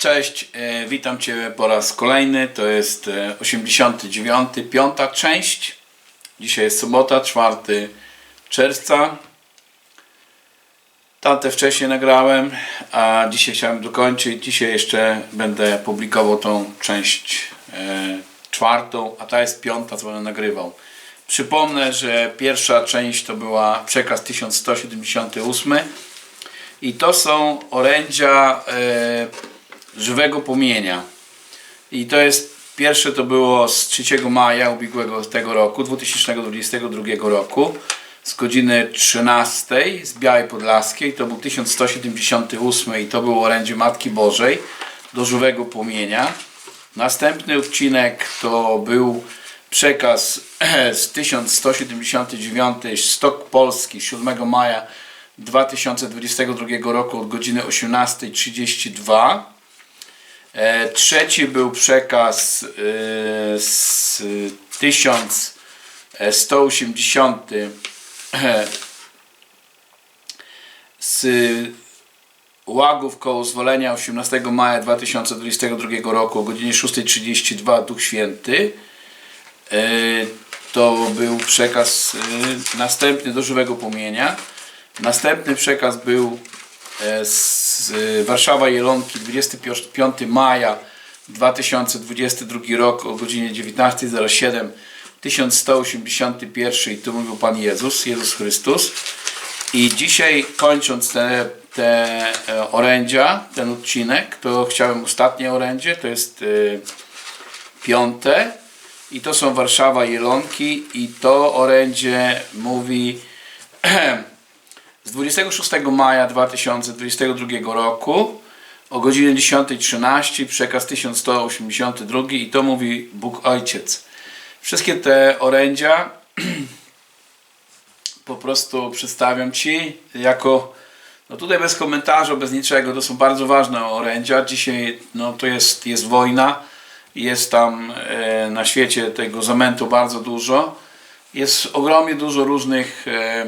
Cześć, e, witam Cię po raz kolejny. To jest e, 89, piąta część. Dzisiaj jest sobota, 4 czerwca. Tamte wcześniej nagrałem, a dzisiaj chciałem dokończyć. Dzisiaj jeszcze będę publikował tą część e, czwartą, a ta jest piąta, co będę nagrywał. Przypomnę, że pierwsza część to była przekaz 1178 i to są orędzia e, żywego płomienia. I to jest pierwsze to było z 3 maja ubiegłego tego roku, 2022 roku, z godziny 13 z Białej Podlaskiej. To był 1178 i to było orędzie Matki Bożej do żywego płomienia. Następny odcinek to był przekaz z 1179 Stok Polski 7 maja 2022 roku od godziny 18.32. E, Trzeci był przekaz e, z 1180 e, z Łagów koło zwolenia 18 maja 2022 roku o godzinie 6.32 Duch Święty. To był przekaz następny do żywego płomienia. Następny przekaz był e, z Warszawa Jelonki 25 maja 2022 rok o godzinie 19.07 1181 i tu mówił Pan Jezus, Jezus Chrystus. I dzisiaj kończąc te, te e, orędzia, ten odcinek, to chciałem ostatnie orędzie, to jest e, piąte i to są Warszawa Jelonki i to orędzie mówi z 26 maja 2022 roku o godzinie 10.13 przekaz 1182 i to mówi Bóg Ojciec. Wszystkie te orędzia po prostu przedstawiam Ci jako no tutaj bez komentarza, bez niczego, to są bardzo ważne orędzia. Dzisiaj no to jest, jest wojna, jest tam e, na świecie tego zamętu bardzo dużo. Jest ogromnie dużo różnych e,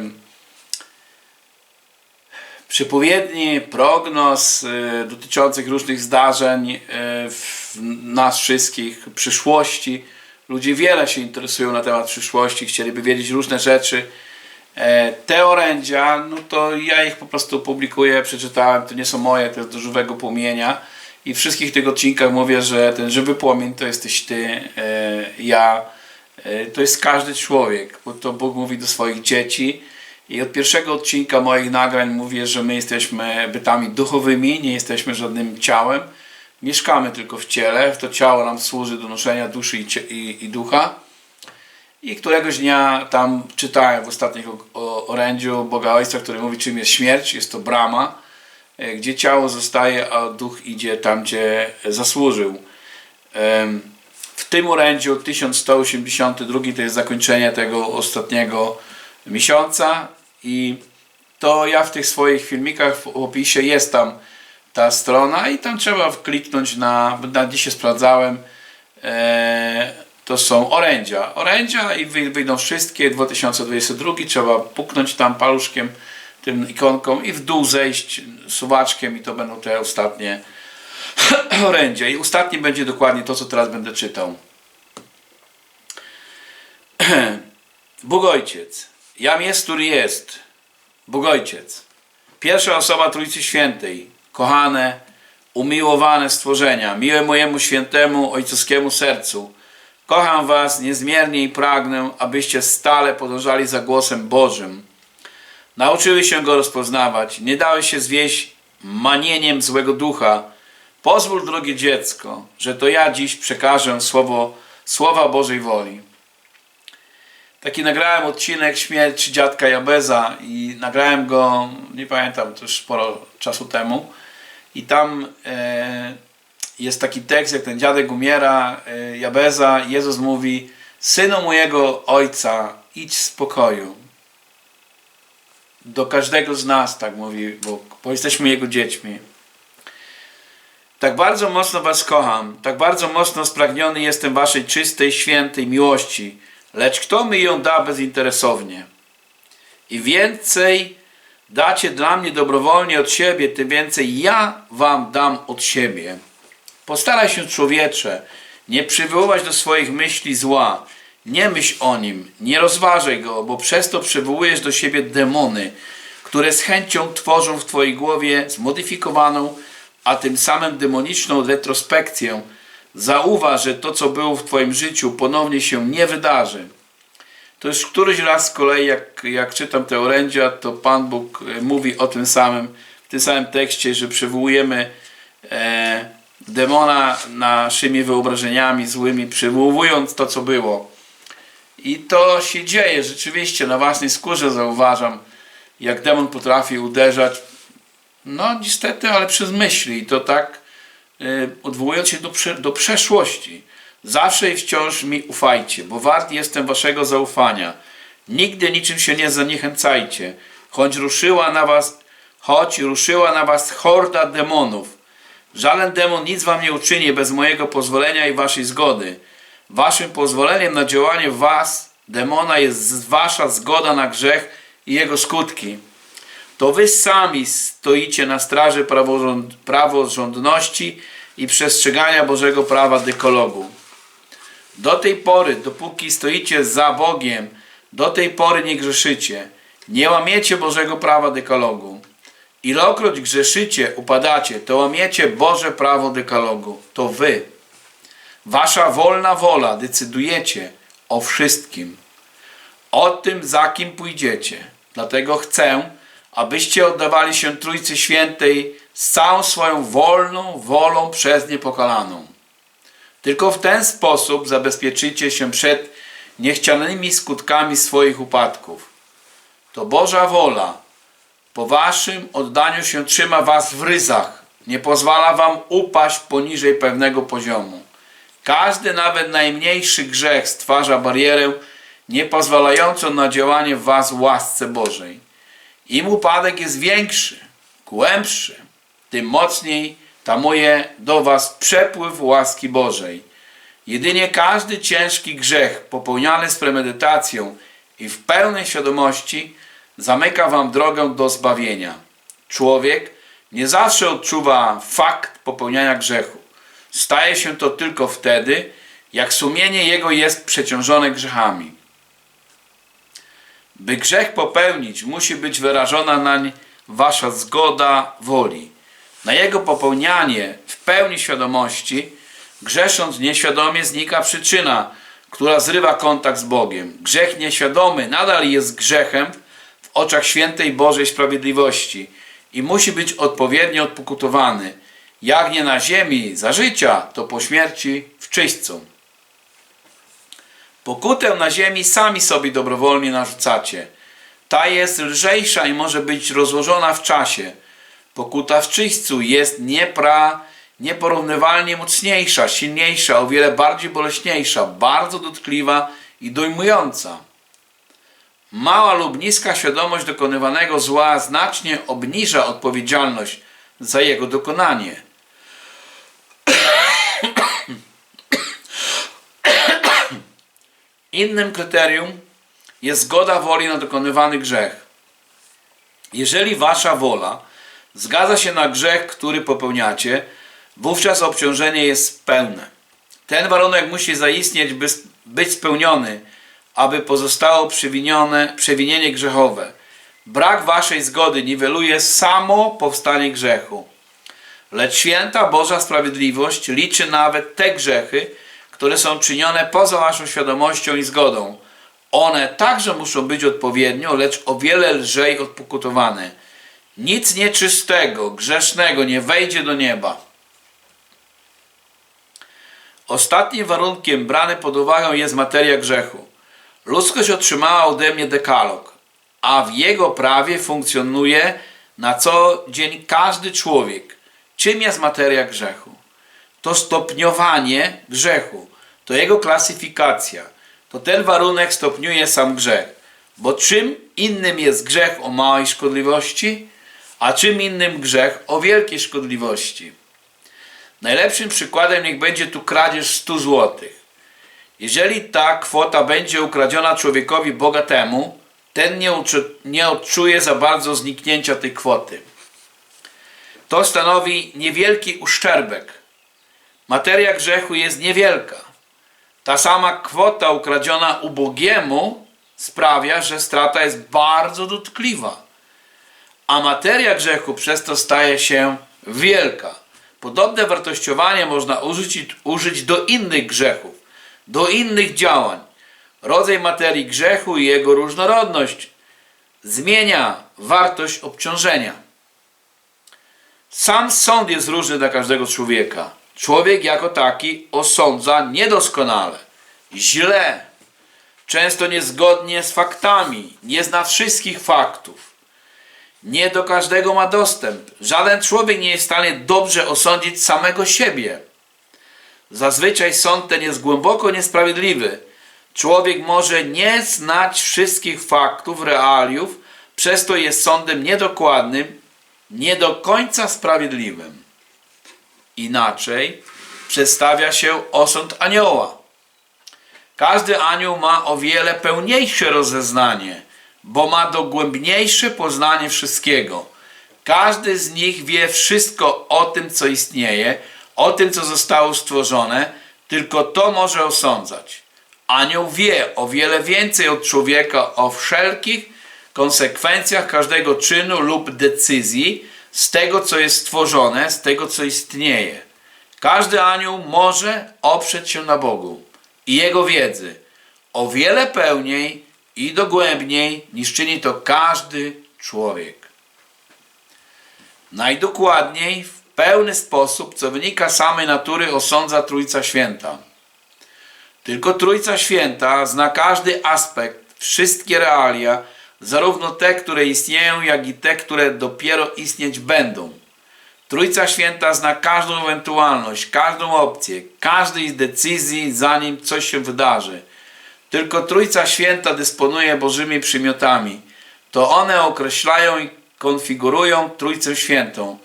przepowiedni, prognoz e, dotyczących różnych zdarzeń e, w nas wszystkich, przyszłości. Ludzie wiele się interesują na temat przyszłości, chcieliby wiedzieć różne rzeczy. E, Te orędzia, no to ja ich po prostu publikuję, przeczytałem, to nie są moje, to jest do żywego płomienia. I w wszystkich tych odcinkach mówię, że ten żywy płomień to jesteś ty, e, ja, e, to jest każdy człowiek, bo to Bóg mówi do swoich dzieci. I od pierwszego odcinka moich nagrań mówię, że my jesteśmy bytami duchowymi, nie jesteśmy żadnym ciałem. Mieszkamy tylko w ciele, to ciało nam służy do noszenia duszy i, i, i ducha. I któregoś dnia tam czytałem w ostatnich orędziu Boga Ojca, który mówi, czym jest śmierć. Jest to brama, e, gdzie ciało zostaje, a duch idzie tam, gdzie zasłużył. W tym orędziu 1182 to jest zakończenie tego ostatniego miesiąca i to ja w tych swoich filmikach w opisie jest tam ta strona i tam trzeba kliknąć na, na dzisiaj sprawdzałem, e, to są orędzia. Orędzia i wy- wyjdą wszystkie 2022, trzeba puknąć tam paluszkiem, tym ikonką i w dół zejść suwaczkiem i to będą te ostatnie orędzia. I ostatni będzie dokładnie to, co teraz będę czytał. Bóg Ojciec, jam jest, który jest. Bóg Ojciec. Pierwsza osoba Trójcy Świętej, kochane, umiłowane stworzenia, miłe mojemu świętemu ojcowskiemu sercu. Kocham Was niezmiernie i pragnę, abyście stale podążali za głosem Bożym. Nauczyły się Go rozpoznawać, nie dały się zwieść manieniem złego ducha. Pozwól, drogie dziecko, że to ja dziś przekażę słowo, słowa Bożej woli. Taki nagrałem odcinek Śmierć dziadka Jabeza i nagrałem go, nie pamiętam, to już sporo czasu temu. I tam e, jest taki tekst, jak ten dziadek umiera, e, Jabeza, Jezus mówi, synu mojego ojca, idź w spokoju. Do każdego z nas, tak mówi Bóg, bo jesteśmy Jego dziećmi. Tak bardzo mocno Was kocham, tak bardzo mocno spragniony jestem Waszej czystej, świętej miłości, lecz kto mi ją da bezinteresownie? I więcej dacie dla mnie dobrowolnie od siebie, tym więcej ja Wam dam od siebie. Postaraj się, człowiecze, nie przywoływać do swoich myśli zła. Nie myśl o nim, nie rozważaj go, bo przez to przywołujesz do siebie demony, które z chęcią tworzą w twojej głowie zmodyfikowaną, a tym samym demoniczną retrospekcję. Zauważ, że to, co było w twoim życiu, ponownie się nie wydarzy. To już któryś raz z kolei, jak, jak czytam te orędzia, to Pan Bóg e, mówi o tym samym, w tym samym tekście, że przywołujemy e, demona naszymi wyobrażeniami złymi, przywołując to, co było. I to się dzieje rzeczywiście, na własnej skórze zauważam, jak demon potrafi uderzać, no niestety, ale przez myśli i to tak odwołując się do, do przeszłości. Zawsze i wciąż mi ufajcie, bo wart jestem waszego zaufania. Nigdy niczym się nie zaniechęcajcie, choć ruszyła na was, choć ruszyła na was horda demonów. Żaden demon nic wam nie uczyni bez mojego pozwolenia i waszej zgody. Waszym pozwoleniem na działanie was, demona, jest wasza zgoda na grzech i jego skutki. To wy sami stoicie na straży praworząd, praworządności i przestrzegania Bożego prawa dekologu. Do tej pory, dopóki stoicie za Bogiem, do tej pory nie grzeszycie. Nie łamiecie Bożego prawa dekalogu. Ilokroć grzeszycie, upadacie, to łamiecie Boże prawo dekalogu. To wy. Wasza wolna wola decydujecie o wszystkim. O tym, za kim pójdziecie. Dlatego chcę, abyście oddawali się Trójcy Świętej z całą swoją wolną wolą przez nie pokalaną. Tylko w ten sposób zabezpieczycie się przed niechcianymi skutkami swoich upadków. To Boża wola. Po waszym oddaniu się trzyma was w ryzach. Nie pozwala wam upaść poniżej pewnego poziomu. Każdy, nawet najmniejszy grzech stwarza barierę nie pozwalającą na działanie w was łasce Bożej. Im upadek jest większy, głębszy, tym mocniej tamuje do was przepływ łaski Bożej. Jedynie każdy ciężki grzech popełniany z premedytacją i w pełnej świadomości zamyka wam drogę do zbawienia. Człowiek nie zawsze odczuwa fakt popełniania grzechu. Staje się to tylko wtedy, jak sumienie jego jest przeciążone grzechami. By grzech popełnić, musi być wyrażona nań wasza zgoda woli. Na jego popełnianie w pełni świadomości, grzesząc nieświadomie, znika przyczyna, która zrywa kontakt z Bogiem. Grzech nieświadomy nadal jest grzechem w oczach świętej Bożej Sprawiedliwości i musi być odpowiednio odpokutowany. Jak nie na ziemi za życia, to po śmierci w czyśćcu. Pokutę na ziemi sami sobie dobrowolnie narzucacie. Ta jest lżejsza i może być rozłożona w czasie. Pokuta w czyśćcu jest niepra, nieporównywalnie mocniejsza, silniejsza, o wiele bardziej boleśniejsza, bardzo dotkliwa i dojmująca. Mała lub niska świadomość dokonywanego zła znacznie obniża odpowiedzialność za jego dokonanie. Innym kryterium jest zgoda woli na dokonywany grzech. Jeżeli wasza wola zgadza się na grzech, który popełniacie, wówczas obciążenie jest pełne. Ten warunek musi zaistnieć, by być spełniony, aby pozostało przewinione, przewinienie grzechowe. Brak waszej zgody niweluje samo powstanie grzechu. Lecz święta Boża Sprawiedliwość liczy nawet te grzechy, które są czynione poza naszą świadomością i zgodą. One także muszą być odpowiednio, lecz o wiele lżej odpokutowane. Nic nieczystego, grzesznego nie wejdzie do nieba. Ostatnim warunkiem brany pod uwagę jest materia grzechu. Ludzkość otrzymała ode mnie dekalog, a w jego prawie funkcjonuje na co dzień każdy człowiek. Czym jest materia grzechu? To stopniowanie grzechu to jego klasyfikacja, to ten warunek stopniuje sam grzech. Bo czym innym jest grzech o małej szkodliwości, a czym innym grzech o wielkiej szkodliwości. Najlepszym przykładem niech będzie tu kradzież 100 zł. Jeżeli ta kwota będzie ukradziona człowiekowi bogatemu, ten nie, nie odczuje za bardzo zniknięcia tej kwoty. To stanowi niewielki uszczerbek materia grzechu jest niewielka. Ta sama kwota ukradziona ubogiemu sprawia, że strata jest bardzo dotkliwa. A materia grzechu przez to staje się wielka. Podobne wartościowanie można użyć, użyć do innych grzechów, do innych działań. Rodzaj materii grzechu i jego różnorodność zmienia wartość obciążenia. Sam sąd jest różny dla każdego człowieka. Człowiek jako taki osądza niedoskonale, źle, często niezgodnie z faktami, nie zna wszystkich faktów. Nie do każdego ma dostęp. Żaden człowiek nie jest w stanie dobrze osądzić samego siebie. Zazwyczaj sąd ten jest głęboko niesprawiedliwy. Człowiek może nie znać wszystkich faktów, realiów, przez to jest sądem niedokładnym, nie do końca sprawiedliwym. Inaczej przedstawia się osąd anioła. Każdy anioł ma o wiele pełniejsze rozeznanie, bo ma dogłębniejsze poznanie wszystkiego. Każdy z nich wie wszystko o tym, co istnieje, o tym, co zostało stworzone, tylko to może osądzać. Anioł wie o wiele więcej od człowieka o wszelkich konsekwencjach każdego czynu lub decyzji z tego, co jest stworzone, z tego, co istnieje. Każdy anioł może oprzeć się na Bogu i Jego wiedzy o wiele pełniej i dogłębniej niż czyni to każdy człowiek. Najdokładniej, w pełny sposób, co wynika samej natury, osądza Trójca Święta. Tylko Trójca Święta zna każdy aspekt, wszystkie realia, zarówno te, które istnieją, jak i te, które dopiero istnieć będą. Trójca Święta zna każdą ewentualność, każdą opcję, każdej decyzji, zanim coś się wydarzy. Tylko Trójca Święta dysponuje Bożymi przymiotami. To one określają i konfigurują Trójcę Świętą.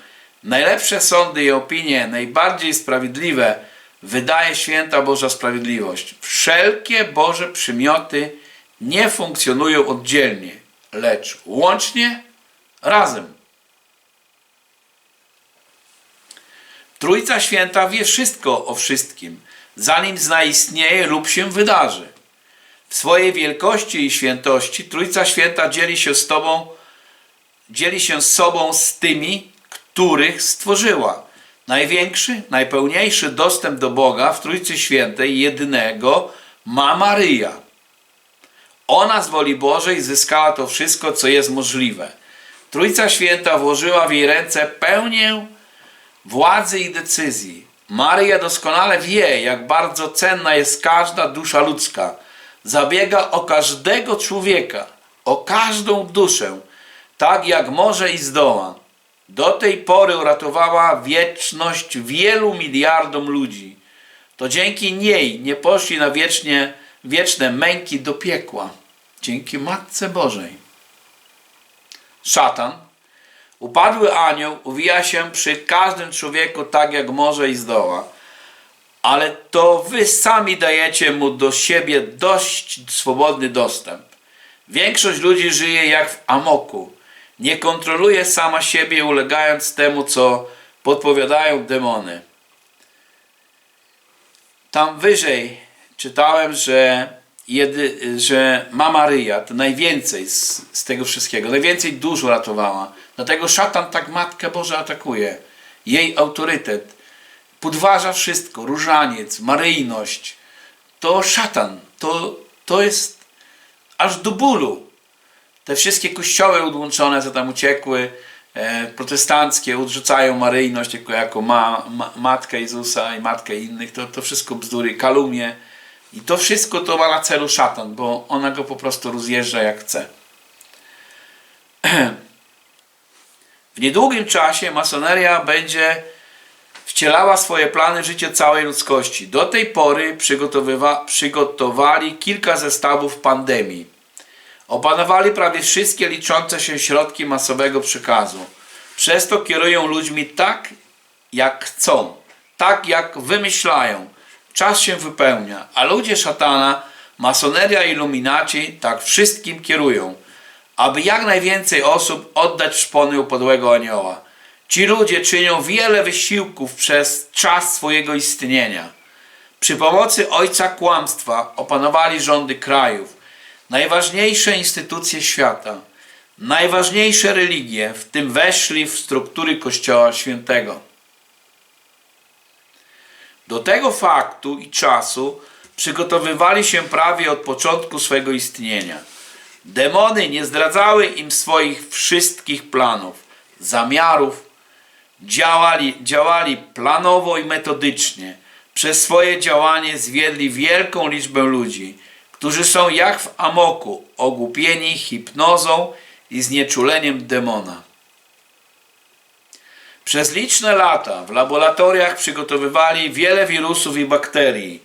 Najlepsze sądy i opinie, najbardziej sprawiedliwe, wydaje Święta Boża Sprawiedliwość. Wszelkie Boże przymioty nie funkcjonują oddzielnie, lecz łącznie razem. Trójca Święta wie wszystko o wszystkim, zanim zaistnieje lub się wydarzy. W swojej wielkości i świętości Trójca Święta dzieli się z Tobą, dzieli się z sobą z tymi, których stworzyła. Największy, najpełniejszy dostęp do Boga w Trójcy Świętej jedynego ma Maryja. Ona z woli Bożej zyskała to wszystko, co jest możliwe. Trójca Święta włożyła w jej ręce pełnię władzy i decyzji. Maryja doskonale wie, jak bardzo cenna jest każda dusza ludzka. Zabiega o każdego człowieka, o każdą duszę, tak jak może i zdoła. Do tej pory uratowała wieczność wielu miliardom ludzi. To dzięki niej nie poszli na wiecznie, wieczne męki do piekła. Dzięki Matce Bożej. Szatan, upadły anioł, uwija się przy każdym człowieku tak jak może i zdoła. Ale to wy sami dajecie mu do siebie dość swobodny dostęp. Większość ludzi żyje jak w amoku. Nie kontroluje sama siebie, ulegając temu, co podpowiadają demony. Tam wyżej czytałem, że, jedy, że Mama Maryja to najwięcej z, z tego wszystkiego, najwięcej dusz uratowała. Dlatego szatan tak Matkę Boże atakuje. Jej autorytet podważa wszystko, różaniec, maryjność. To szatan, to, to jest aż do bólu. Te wszystkie kościoły odłączone, co tam uciekły, e, protestanckie, odrzucają maryjność jako, jako ma, ma, matkę Jezusa i matkę innych. To, to wszystko bzdury, kalumnie. I to wszystko to ma na celu szatan, bo ona go po prostu rozjeżdża jak chce. W niedługim czasie masoneria będzie wcielała swoje plany w życie całej ludzkości. Do tej pory przygotowali kilka zestawów pandemii. Opanowali prawie wszystkie liczące się środki masowego przekazu. Przez to kierują ludźmi tak, jak chcą, tak jak wymyślają. Czas się wypełnia, a ludzie szatana, masoneria i iluminaci tak wszystkim kierują, aby jak najwięcej osób oddać szpony upadłego anioła. Ci ludzie czynią wiele wysiłków przez czas swojego istnienia. Przy pomocy ojca kłamstwa opanowali rządy krajów, najważniejsze instytucje świata, najważniejsze religie, w tym weszli w struktury Kościoła Świętego. Do tego faktu i czasu przygotowywali się prawie od początku swego istnienia. Demony nie zdradzały im swoich wszystkich planów, zamiarów, działali, działali planowo i metodycznie. Przez swoje działanie zwiedli wielką liczbę ludzi, którzy są jak w amoku, ogłupieni hipnozą i znieczuleniem demona. Przez liczne lata w laboratoriach przygotowywali wiele wirusów i bakterii,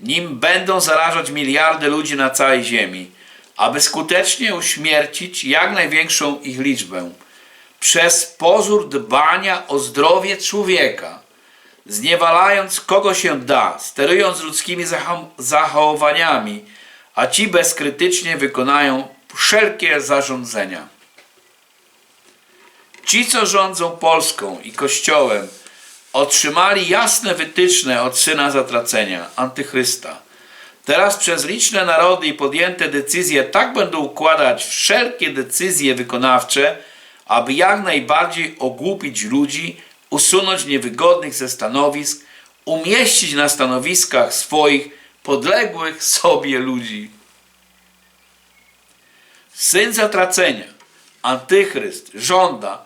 nim będą zarażać miliardy ludzi na całej Ziemi, aby skutecznie uśmiercić jak największą ich liczbę. Przez pozór dbania o zdrowie człowieka, zniewalając kogo się da, sterując ludzkimi zachowaniami, a ci bezkrytycznie wykonają wszelkie zarządzenia. Ci, co rządzą Polską i Kościołem, otrzymali jasne wytyczne od Syna Zatracenia, Antychrysta. Teraz przez liczne narody i podjęte decyzje tak będą układać wszelkie decyzje wykonawcze, aby jak najbardziej ogłupić ludzi, usunąć niewygodnych ze stanowisk, umieścić na stanowiskach swoich podległych sobie ludzi. Syn zatracenia, antychryst, żąda,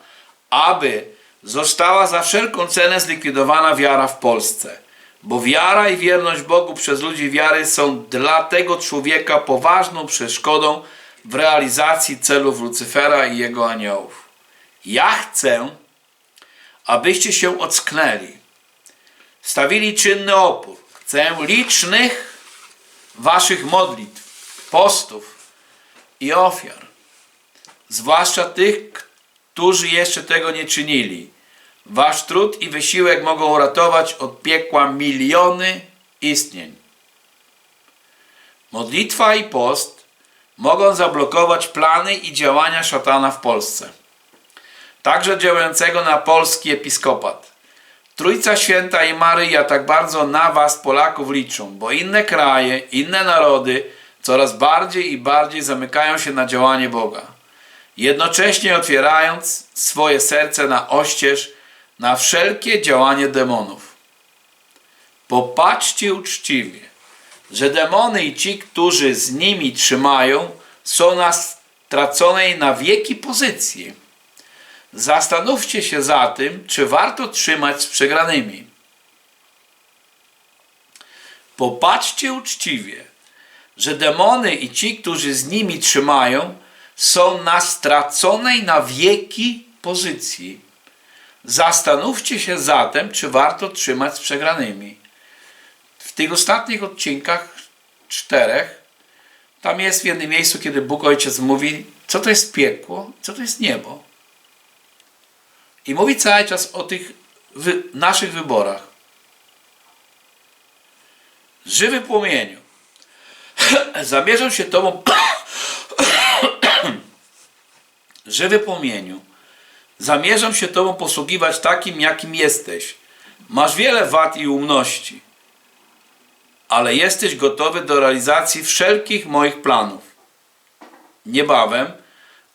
aby została za wszelką cenę zlikwidowana wiara w Polsce. Bo wiara i wierność Bogu przez ludzi wiary są dla tego człowieka poważną przeszkodą w realizacji celów Lucyfera i jego aniołów. Ja chcę, abyście się ocknęli, stawili czynny opór. Chcę licznych waszych modlitw, postów i ofiar zwłaszcza tych, którzy jeszcze tego nie czynili. Wasz trud i wysiłek mogą uratować od piekła miliony istnień. Modlitwa i post mogą zablokować plany i działania szatana w Polsce. Także działającego na polski episkopat. Trójca Święta i Maryja tak bardzo na was, Polaków, liczą, bo inne kraje, inne narody coraz bardziej i bardziej zamykają się na działanie Boga jednocześnie otwierając swoje serce na oścież na wszelkie działanie demonów. Popatrzcie uczciwie, że demony i ci, którzy z nimi trzymają, są na straconej na wieki pozycji. Zastanówcie się za tym, czy warto trzymać z przegranymi. Popatrzcie uczciwie, że demony i ci, którzy z nimi trzymają, są na straconej na wieki pozycji. Zastanówcie się zatem, czy warto trzymać z przegranymi. W tych ostatnich odcinkach, czterech, tam jest w jednym miejscu, kiedy Bóg Ojciec mówi, co to jest piekło, co to jest niebo. I mówi cały czas o tych wy, naszych wyborach. Żywy płomieniu. Zamierzam się Tobą żywy płomieniu, zamierzam się Tobą posługiwać takim, jakim jesteś. Masz wiele wad i umności, ale jesteś gotowy do realizacji wszelkich moich planów. Niebawem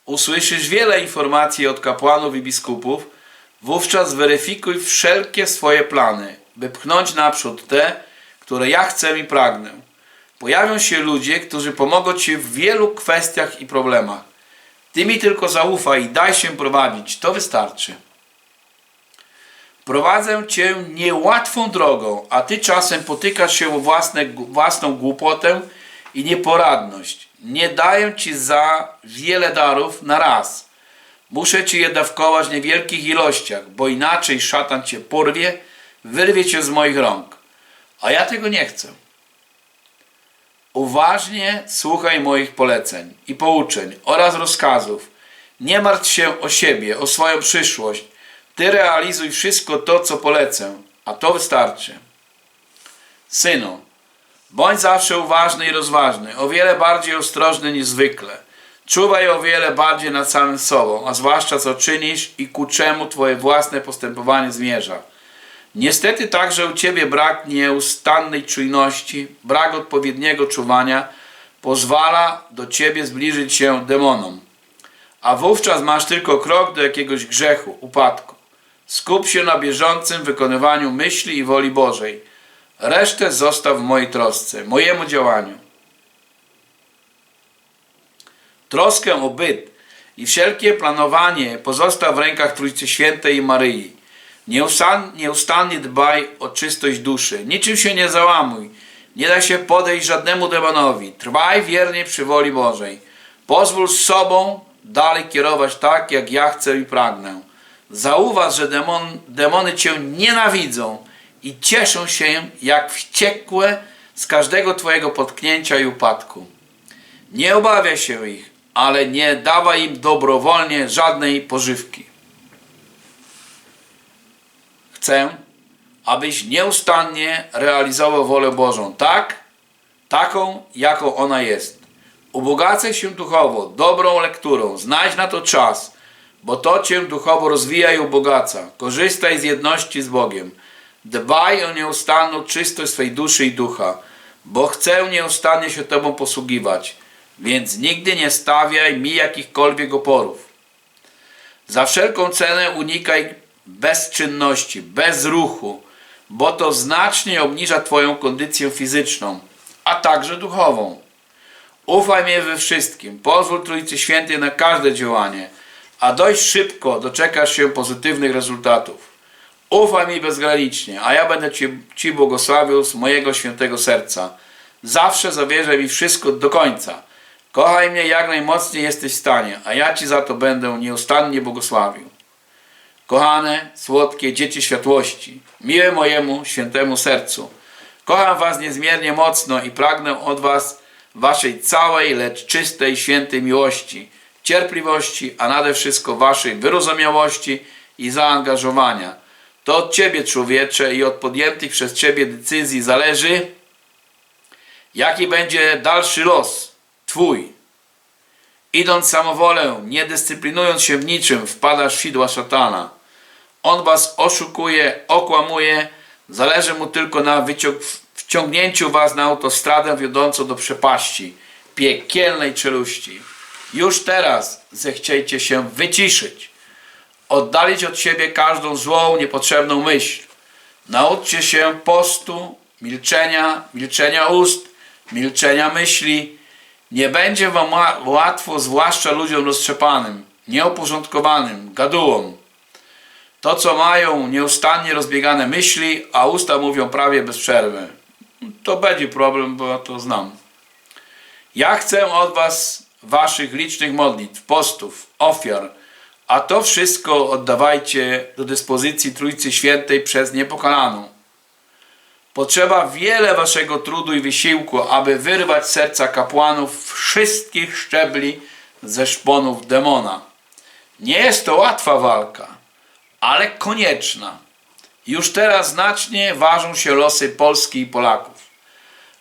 usłyszysz wiele informacji od kapłanów i biskupów, wówczas weryfikuj wszelkie swoje plany, by pchnąć naprzód te, które ja chcę i pragnę. Pojawią się ludzie, którzy pomogą Ci w wielu kwestiach i problemach. Ty mi tylko zaufaj i daj się prowadzić, to wystarczy. Prowadzę Cię niełatwą drogą, a Ty czasem potykasz się o własne, własną głupotę i nieporadność. Nie daję Ci za wiele darów na raz. Muszę Ci je dawkować w niewielkich ilościach, bo inaczej szatan Cię porwie, wyrwie Cię z moich rąk. A ja tego nie chcę. Uważnie słuchaj moich poleceń i pouczeń oraz rozkazów. Nie martw się o siebie, o swoją przyszłość. Ty realizuj wszystko to, co polecę, a to wystarczy. Synu, bądź zawsze uważny i rozważny, o wiele bardziej ostrożny niż zwykle. Czuwaj o wiele bardziej nad samym sobą, a zwłaszcza co czynisz i ku czemu twoje własne postępowanie zmierza. Niestety także u Ciebie brak nieustannej czujności, brak odpowiedniego czuwania pozwala do Ciebie zbliżyć się demonom. A wówczas masz tylko krok do jakiegoś grzechu, upadku. Skup się na bieżącym wykonywaniu myśli i woli Bożej. Resztę zostaw w mojej trosce, mojemu działaniu. Troskę o byt i wszelkie planowanie pozostaw w rękach Trójcy Świętej i Maryi. Nieustan, nieustannie dbaj o czystość duszy. Niczym się nie załamuj. Nie da się podejść żadnemu demonowi. Trwaj wiernie przy woli Bożej. Pozwól sobą dalej kierować tak, jak ja chcę i pragnę. Zauważ, że demon, demony Cię nienawidzą i cieszą się jak wściekłe z każdego Twojego potknięcia i upadku. Nie obawiaj się ich, ale nie dawaj im dobrowolnie żadnej pożywki. Chcę, abyś nieustannie realizował wolę Bożą tak, taką, jaką ona jest. Ubogacaj się duchowo, dobrą lekturą, znajdź na to czas, bo to Cię duchowo rozwija i ubogaca. Korzystaj z jedności z Bogiem. Dbaj o nieustanną czystość swej duszy i ducha, bo chcę nieustannie się Tobą posługiwać, więc nigdy nie stawiaj mi jakichkolwiek oporów. Za wszelką cenę unikaj bezczynności, bez ruchu, bo to znacznie obniża Twoją kondycję fizyczną, a także duchową. Ufaj mnie we wszystkim, pozwól Trójcy Świętej na każde działanie, a dość szybko doczekasz się pozytywnych rezultatów. Ufaj mi bezgranicznie, a ja będę Ci, Ci błogosławił z mojego świętego serca. Zawsze zawierzę mi wszystko do końca. Kochaj mnie jak najmocniej jesteś w stanie, a ja Ci za to będę nieustannie błogosławił. Kochane, słodkie dzieci światłości, miłe mojemu świętemu sercu, kocham Was niezmiernie mocno i pragnę od Was Waszej całej, lecz czystej, świętej miłości, cierpliwości, a nade wszystko Waszej wyrozumiałości i zaangażowania. To od Ciebie, człowiecze, i od podjętych przez Ciebie decyzji zależy, jaki będzie dalszy los Twój. Idąc samowolę, nie dyscyplinując się w niczym, wpadasz w sidła szatana. On was oszukuje, okłamuje, zależy mu tylko na wciągnięciu was na autostradę wiodącą do przepaści, piekielnej czeluści. Już teraz zechciejcie się wyciszyć, oddalić od siebie każdą złą, niepotrzebną myśl. Nauczcie się postu, milczenia, milczenia ust, milczenia myśli, nie będzie wam ła- łatwo, zwłaszcza ludziom roztrzepanym, nieuporządkowanym, gadułom. To, co mają nieustannie rozbiegane myśli, a usta mówią prawie bez przerwy. To będzie problem, bo ja to znam. Ja chcę od was waszych licznych modlitw, postów, ofiar, a to wszystko oddawajcie do dyspozycji Trójcy Świętej przez Niepokalaną. Potrzeba wiele waszego trudu i wysiłku, aby wyrwać serca kapłanów wszystkich szczebli ze szponów demona. Nie jest to łatwa walka, ale konieczna. Już teraz znacznie ważą się losy Polski i Polaków.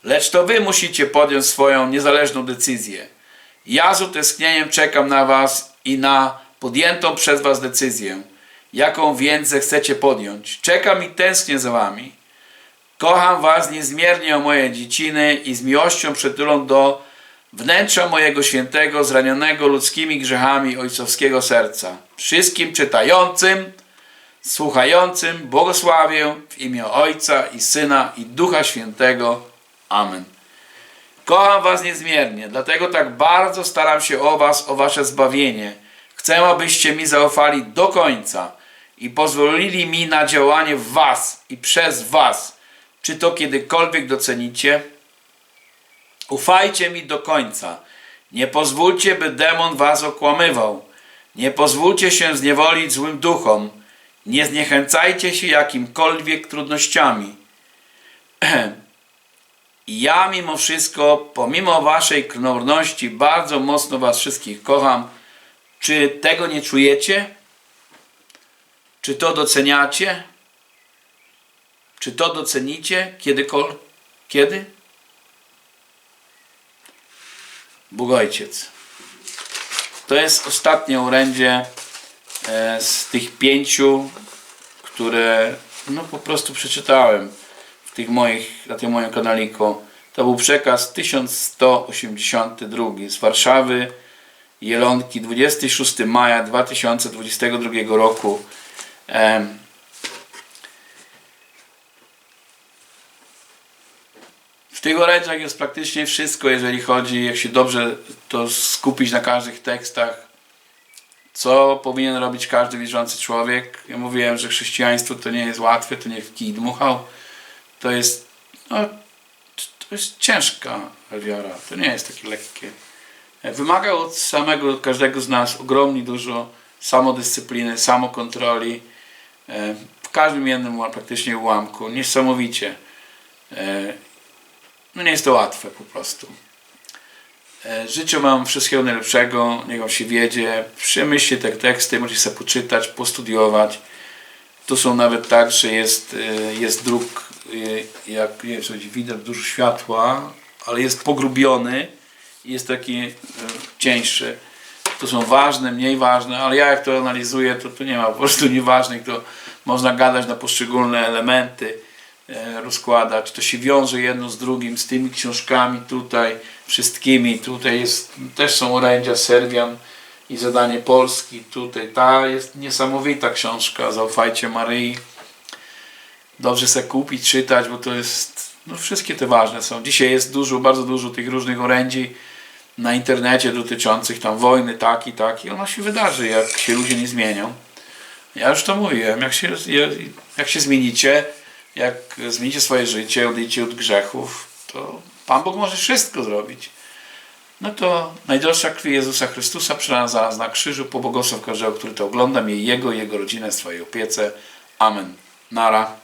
Lecz to wy musicie podjąć swoją niezależną decyzję. Ja z utęsknieniem czekam na was i na podjętą przez was decyzję, jaką więc zechcecie podjąć. Czekam i tęsknię za wami. Kocham Was niezmiernie o moje dzieciny i z miłością przytulą do wnętrza mojego świętego, zranionego ludzkimi grzechami ojcowskiego serca. Wszystkim czytającym, słuchającym błogosławię w imię Ojca i Syna i Ducha Świętego. Amen. Kocham Was niezmiernie, dlatego tak bardzo staram się o Was, o Wasze zbawienie. Chcę, abyście mi zaufali do końca i pozwolili mi na działanie w Was i przez Was. Czy to kiedykolwiek docenicie? Ufajcie mi do końca. Nie pozwólcie, by demon Was okłamywał. Nie pozwólcie się zniewolić złym duchom. Nie zniechęcajcie się jakimkolwiek trudnościami. Ja mimo wszystko, pomimo waszej krnąbrności, bardzo mocno was wszystkich kocham. Czy tego nie czujecie? Czy to doceniacie? Czy to docenicie kiedykolwiek? Kiedy? Bóg Ojciec, To jest ostatnie orędzie e, z tych pięciu, które no po prostu przeczytałem w tych moich, na tym moim kanaliku. To był przekaz 1182 z Warszawy, Jelonki, 26 maja 2022 roku. W tych orędziach jest praktycznie wszystko, jeżeli chodzi, jak się dobrze to skupić na każdych tekstach, co powinien robić każdy wierzący człowiek. Ja mówiłem, że chrześcijaństwo to nie jest łatwe, to nie w kij dmuchał. To jest, no, to jest ciężka wiara, to nie jest takie lekkie. Wymaga od samego, każdego z nas ogromnie dużo samodyscypliny, samokontroli. e, W każdym jednym praktycznie ułamku. Niesamowicie. No nie jest to łatwe po prostu. E, Życzę Wam wszystkiego najlepszego, niech Wam się wiedzie. Przemyślcie te teksty, możecie sobie poczytać, postudiować. Tu są nawet tak, że jest, e, jest druk, e, jak nie wiem, czy widać dużo światła, ale jest pogrubiony i jest taki cieńszy. To są ważne, mniej ważne, ale ja jak to analizuję, to tu nie ma po prostu nieważnych, to można gadać na poszczególne elementy rozkładać. To się wiąże jedno z drugim, z tymi książkami tutaj, wszystkimi. Tutaj jest, też są orędzia Serwian i zadanie Polski. Tutaj ta jest niesamowita książka, zaufajcie Maryi. Dobrze sobie kupić, czytać, bo to jest, no wszystkie te ważne są. Dzisiaj jest dużo, bardzo dużo tych różnych orędzi na internecie dotyczących tam wojny, tak i tak i ono się wydarzy, jak się ludzie nie zmienią. Ja już to mówiłem, jak się, jak się zmienicie, jak zmienicie swoje życie, odejdziecie od grzechów, to Pan Bóg może wszystko zrobić. No to najdroższa krwi Jezusa Chrystusa przelana za nas na krzyżu, pobłogosław każdego, który to ogląda, miej Jego Jego rodzinę w swojej opiece. Amen. Nara.